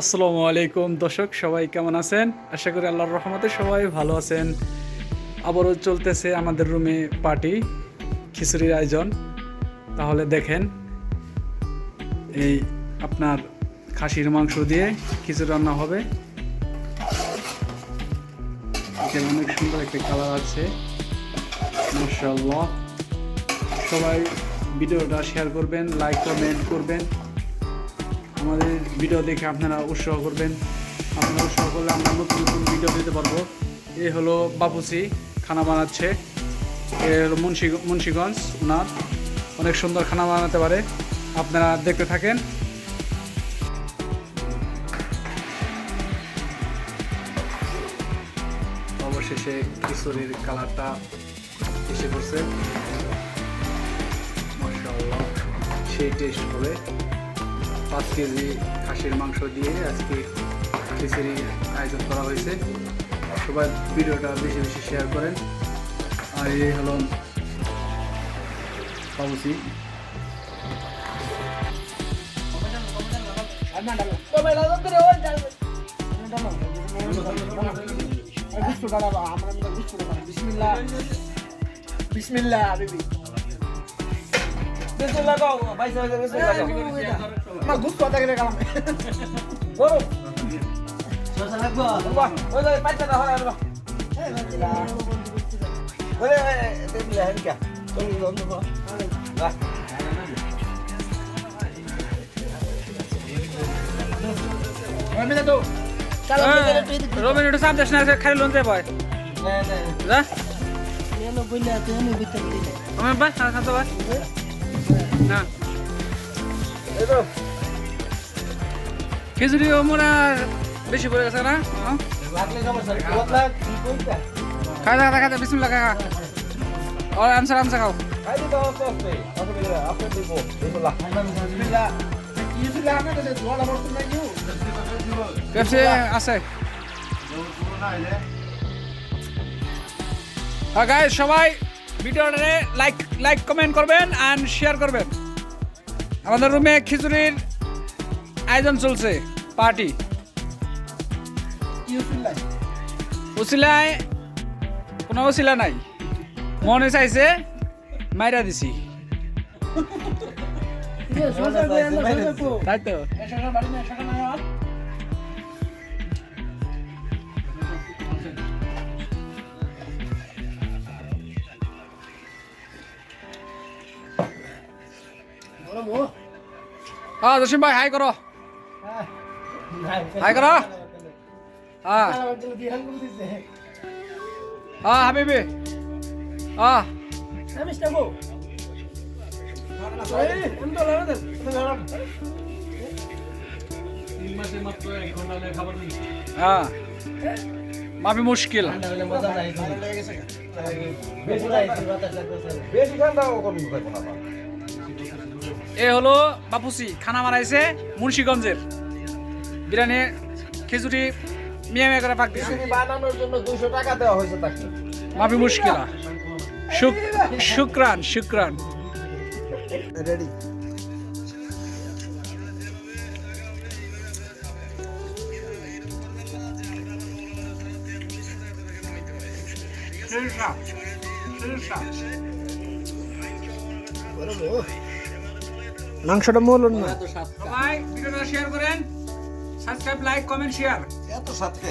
আসসালামু আলাইকুম দর্শক, সবাই কেমন আছেন? আশা করি আল্লাহর রহমতে সবাই ভালো আছেন। আবারও চলতেছে আমাদের রুমে পার্টি, খিচুড়ির আয়োজন। তাহলে দেখেন, এই আপনার খাসির মাংস দিয়ে খিচুড়ি রান্না হবে। অনেক সুন্দর একটা কালার আছে। মাশাআল্লাহ। সবাই ভিডিওটা শেয়ার করবেন, লাইক, কমেন্ট করবেন। আমাদের ভিডিও দেখে আপনারা উৎসাহ করবেন। আপনারা উৎসাহ করলে আমরা নতুন নতুন ভিডিও দিতে পারব। এ হলো বাপুসি খানা বানাচ্ছে। এ হলো মুন্সি, মুন্সিগঞ্জ, ওনার। অনেক সুন্দর খানা বানাতে পারে। আপনারা দেখতে থাকেন। অবশেষে খিচুড়ির কালারটা এসে পড়ছে। সেই টেস্ট হবে পাঁচ কেজি খাসির মাংস দিয়ে আজকে খিচুড়ি আয়োজন করা হয়েছে সবাই ভিডিওটা বেশি বেশি শেয়ার করেন আর এই হলো বাবুসি বিসমিল্লাহ বেবি কথা করে বাহ ওই যে পাঁচটা দাও হয় বাহ ওরে দেবিলা হেনকা তুমি লন্দ বাহ। বাহ আমি তো চলো রবিন একটু চাপ দেশ না খালি লোন দেয় ভাই না না যা. আমার না এই তো খিচুড়ি মোরা বেশি পড়ে গেছে না হ্যাঁ? লাগ খাই দেখা দেখা বিসমিল্লাহ খাই খা আর আনসার আনসার খাও eh. আছে হ্যাঁ গাইজ সবাই ভিডিওটারে লাইক লাইক কমেন্ট করবেন অ্যান্ড শেয়ার করবেন। আমাদের রুমে খিচুড়ির আয়োজন চলছে পার্টি. উচিলায় কোনো উচিলা নাই। মনে চাইছে মাইরা দিছি. তাই তো? হ্যাঁ জসিম ভাই হাই করো। হাই করো। হ্যাঁ হ্যাঁ হাবিবি। হ্যাঁ? হ্যাঁ মুশকিল। বেশি এ হলো বাপুসি খানা বানাইছে মুন্সীগঞ্জের। বিরিয়ানি খিচুড়ি মিয়া মিয়া করে পাক দিছে। বানানোর জন্য দুশো টাকা দেওয়া হয়েছে তাকে। মাফি মুশকিলা। শুক শুক্রান শুক্রান। রেডি মাংসটা মূল না। সবাই ভিডিওটা শেয়ার করেন সাবস্ক্রাইব লাইক কমেন্ট শেয়ার এত সাথে